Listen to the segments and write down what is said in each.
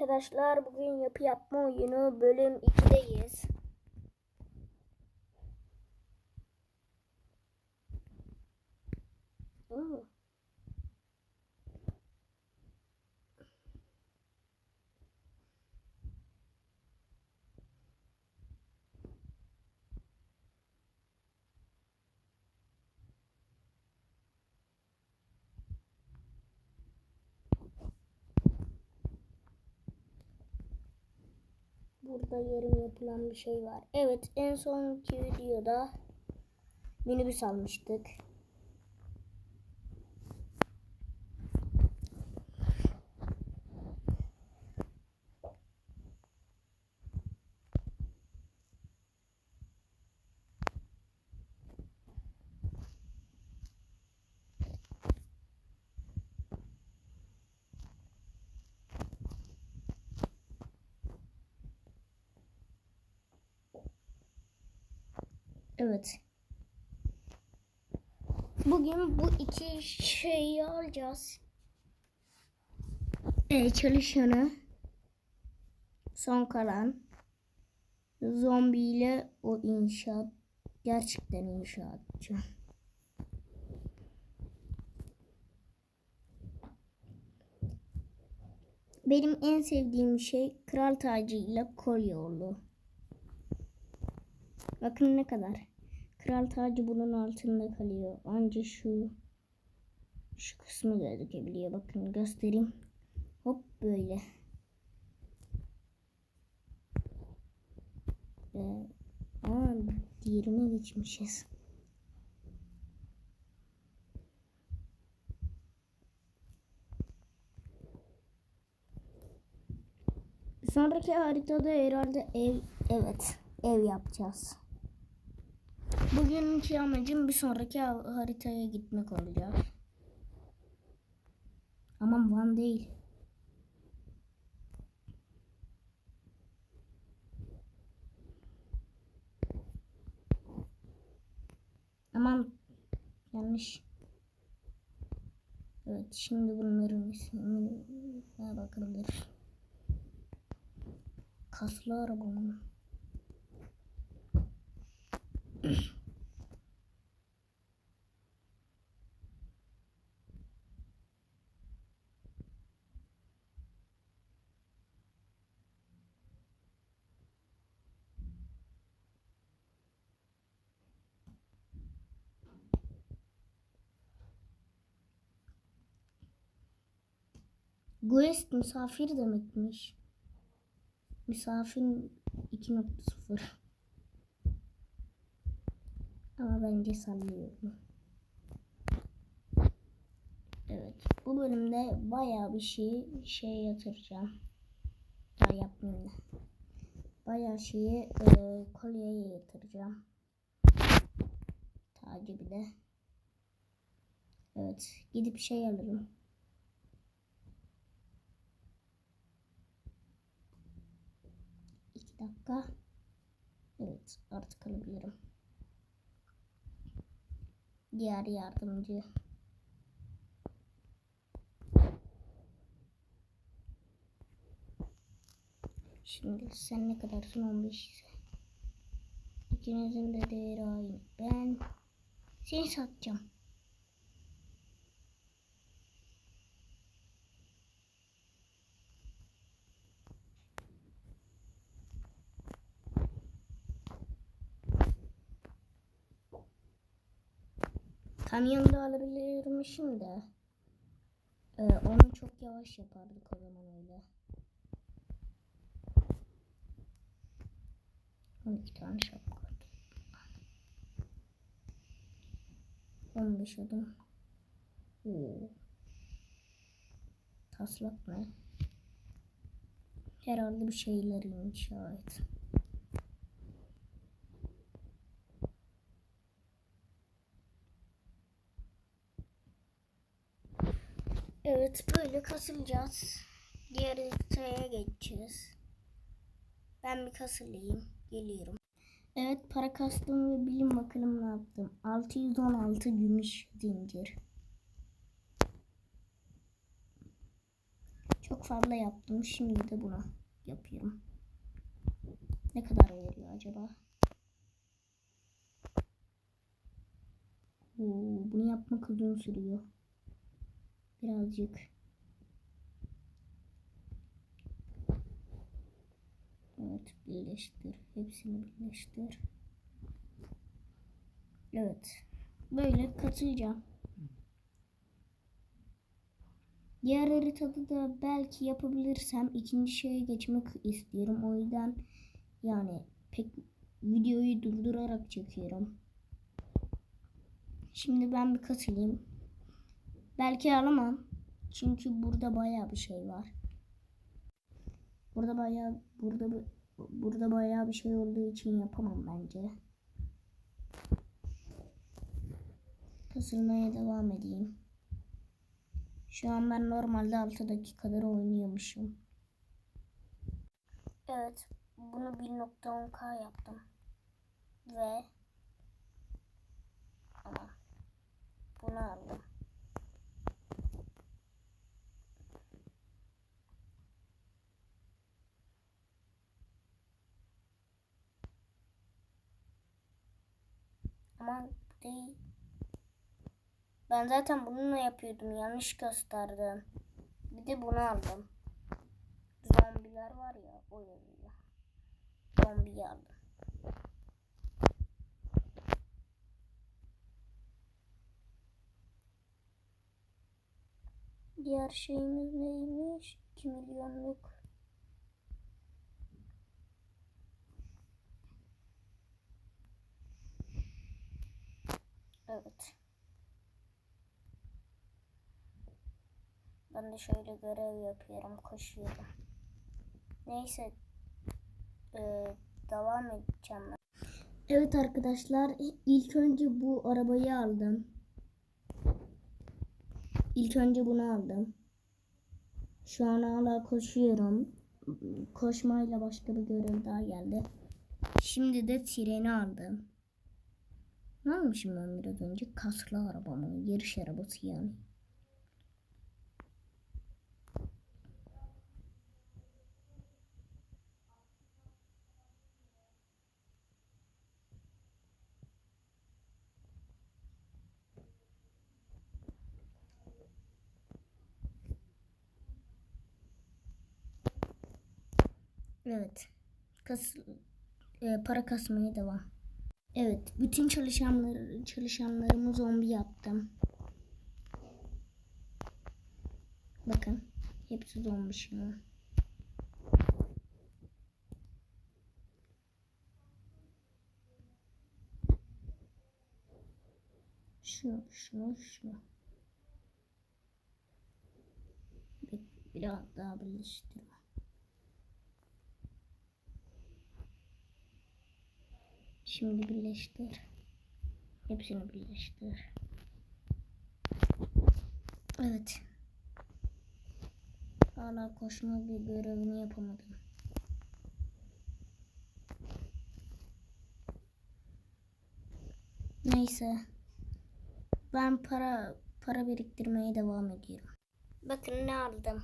arkadaşlar. Bugün yapı yapma oyunu bölüm 2'deyiz. Oo. Burada yarım yapılan bir şey var. Evet en sonki videoda minibüs almıştık. Evet. Bugün bu iki şeyi alacağız. E, çalışanı. Son kalan. Zombi ile o inşaat. Gerçekten inşaatçı. Benim en sevdiğim şey kral tacı ile kolye oldu. Bakın ne kadar. Kral tacı bunun altında kalıyor. Anca şu şu kısmı gözükebiliyor. Bakın göstereyim. Hop böyle. Ee, aa, diğerine geçmişiz. Sonraki haritada herhalde ev evet ev yapacağız. Bugünkü amacım bir sonraki haritaya gitmek olacak. Aman Van değil. Aman yanlış. Evet şimdi bunların ismine bakılır. Kaslı araba mı? Guest misafir demekmiş. Misafir 2.0 Ama bence sallıyorum. Evet. Bu bölümde bayağı bir şey şey yatıracağım. Daha yapmayayım da. Bayağı şeyi e, kolyeye yatıracağım. Tacı bir de. Evet. Gidip şey alırım. İki dakika. Evet. Artık alabilirim. Diğer yardımcı. Şimdi sen ne kadarsın 15 ise. İkinizin de değeri aynı. Ben seni satacağım. Kamyonda alabilirmişim de. Ee, onu çok yavaş yapardık o zaman öyle. 12 tane şapka. 15 adım. Oo. Taslak ne? Herhalde bir şeyler inşa et. Evet böyle kasılacağız. Diğer haritaya geçeceğiz. Ben bir kasılayım. Geliyorum. Evet para kastım ve bilim bakalım ne yaptım. 616 gümüş zincir. Çok fazla yaptım. Şimdi de bunu yapıyorum. Ne kadar veriyor acaba? Oo, bunu yapmak uzun sürüyor. Birazcık. Evet birleştir. Hepsini birleştir. Evet. Böyle katacağım. Diğer haritada da belki yapabilirsem ikinci şeye geçmek istiyorum. O yüzden yani pek videoyu durdurarak çekiyorum. Şimdi ben bir katılayım. Belki alamam. Çünkü burada bayağı bir şey var. Burada bayağı burada burada bayağı bir şey olduğu için yapamam bence. Kasılmaya devam edeyim. Şu an ben normalde 6 dakikadır oynuyormuşum. Evet, bunu 1.10k yaptım. Ve ama bunu aldım. Ama bu değil. Ben zaten bununla yapıyordum. Yanlış gösterdim. Bir de bunu aldım. Zombiler var ya o yazıyor. Zombiyi aldım. Diğer şeyimiz neymiş? 2 milyonluk. Evet. Ben de şöyle görev yapıyorum, koşuyorum. Neyse, eee, devam edeceğim ben. Evet arkadaşlar, ilk önce bu arabayı aldım. İlk önce bunu aldım. Şu an hala koşuyorum. Koşmayla başka bir görev daha geldi. Şimdi de treni aldım. Ne almışım ben biraz önce? Kaslı arabamı, yarış arabası yani. Evet. Kas, e, para kasmaya devam. Evet. Bütün çalışanlar, çalışanlarımı zombi yaptım. Bakın. Hepsi zombi şimdi. Şu, şu, şu. Bir, biraz daha birleştirme. Şimdi birleştir. Hepsini birleştir. Evet. Hala koşma bir görevini yapamadım. Neyse. Ben para para biriktirmeye devam ediyorum. Bakın ne aldım.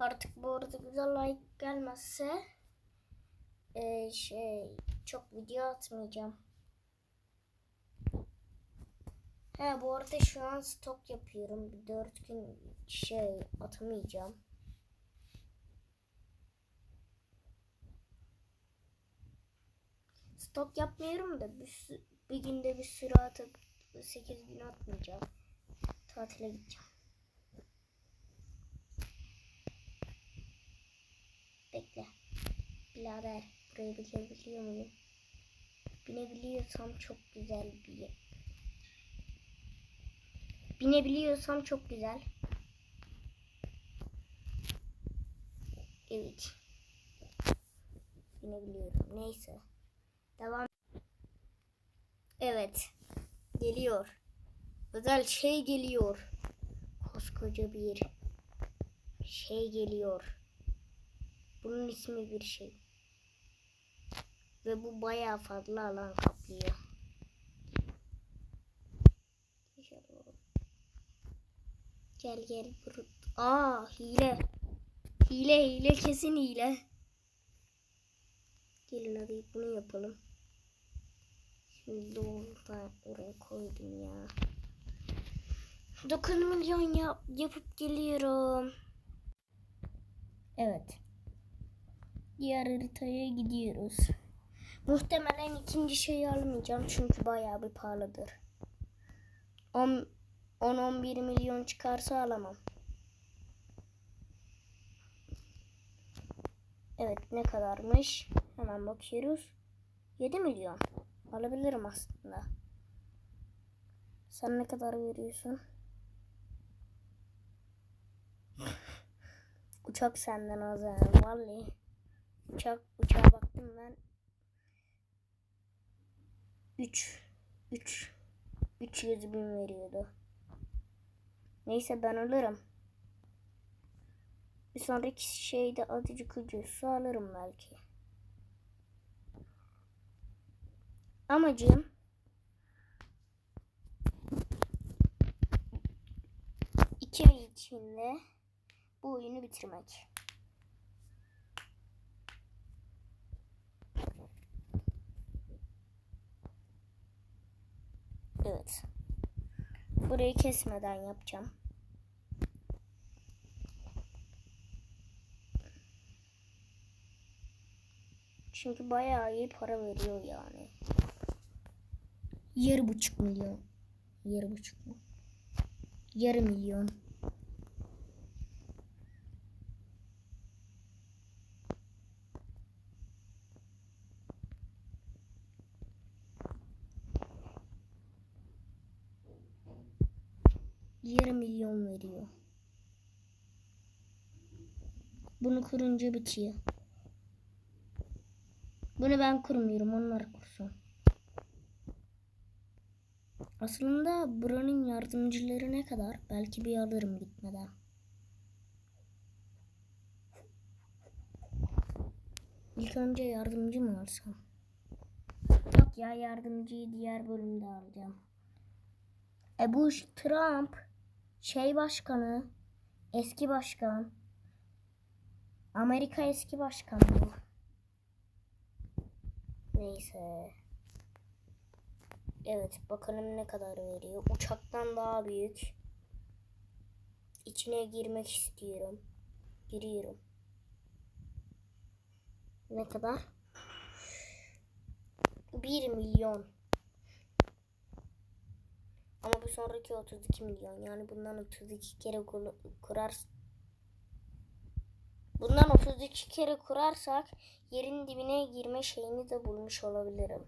Artık bu arada güzel like gelmezse eee, şey çok video atmayacağım. He bu arada şu an stok yapıyorum. Bir dört gün şey atamayacağım. Stok yapmıyorum da bir, bir günde bir sürü atıp 8 gün atmayacağım. Tatile gideceğim. Bekle. Birader buraya binebiliyor muyum? Binebiliyorsam çok güzel bir yer. Binebiliyorsam çok güzel. Evet. Binebiliyorum. Neyse. Devam. Evet. Geliyor. Özel şey geliyor. Koskoca bir şey geliyor. Bunun ismi bir şey. Ve bu bayağı fazla alan kaplıyor. Gel gel. bur- Aa hile. Hile hile kesin hile. Gelin hadi bunu yapalım. Şimdi doğrudan oraya koydum ya. 9 milyon yap, yapıp geliyorum. Evet. Diğer haritaya gidiyoruz. Muhtemelen ikinci şeyi almayacağım çünkü bayağı bir pahalıdır. 10-11 milyon çıkarsa alamam. Evet ne kadarmış? Hemen bakıyoruz. 7 milyon. Alabilirim aslında. Sen ne kadar veriyorsun? Uçak senden az yani. Vallahi. Uçak, uçağa baktım ben. 3 3 300 bin veriyordu. Neyse ben alırım. Bir sonraki şeyde azıcık ucuzsa alırım belki. Amacım iki ay içinde bu oyunu bitirmek. Evet. Burayı kesmeden yapacağım. Çünkü bayağı iyi para veriyor yani. Yarı buçuk milyon. Yarı buçuk mu? Yarı milyon. Yarı milyon veriyor. Bunu kurunca bitiyor. Bunu ben kurmuyorum. Onlar kursun. Aslında buranın yardımcıları ne kadar? Belki bir alırım gitmeden. İlk önce yardımcı mı alsam? Yok ya yardımcıyı diğer bölümde alacağım. E bu Trump şey başkanı, eski başkan. Amerika eski başkanı. bu. Neyse. Evet bakalım ne kadar veriyor. Uçaktan daha büyük. İçine girmek istiyorum. Giriyorum. Ne kadar? 1 milyon. Ama bu sonraki 32 milyon. Yani bundan 32 kere kur- kurar. Bundan 32 kere kurarsak yerin dibine girme şeyini de bulmuş olabilirim.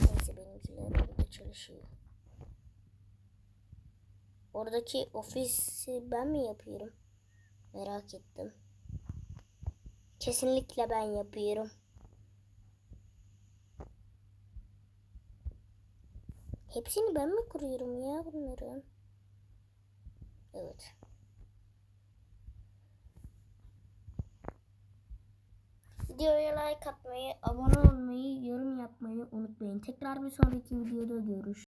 Neyse benimkiler orada çalışıyor. Oradaki ofisi ben mi yapıyorum? Merak ettim. Kesinlikle ben yapıyorum. Hepsini ben mi kuruyorum ya bunların? Evet. Videoya like atmayı, abone olmayı, yorum yapmayı unutmayın. Tekrar bir sonraki videoda görüşürüz.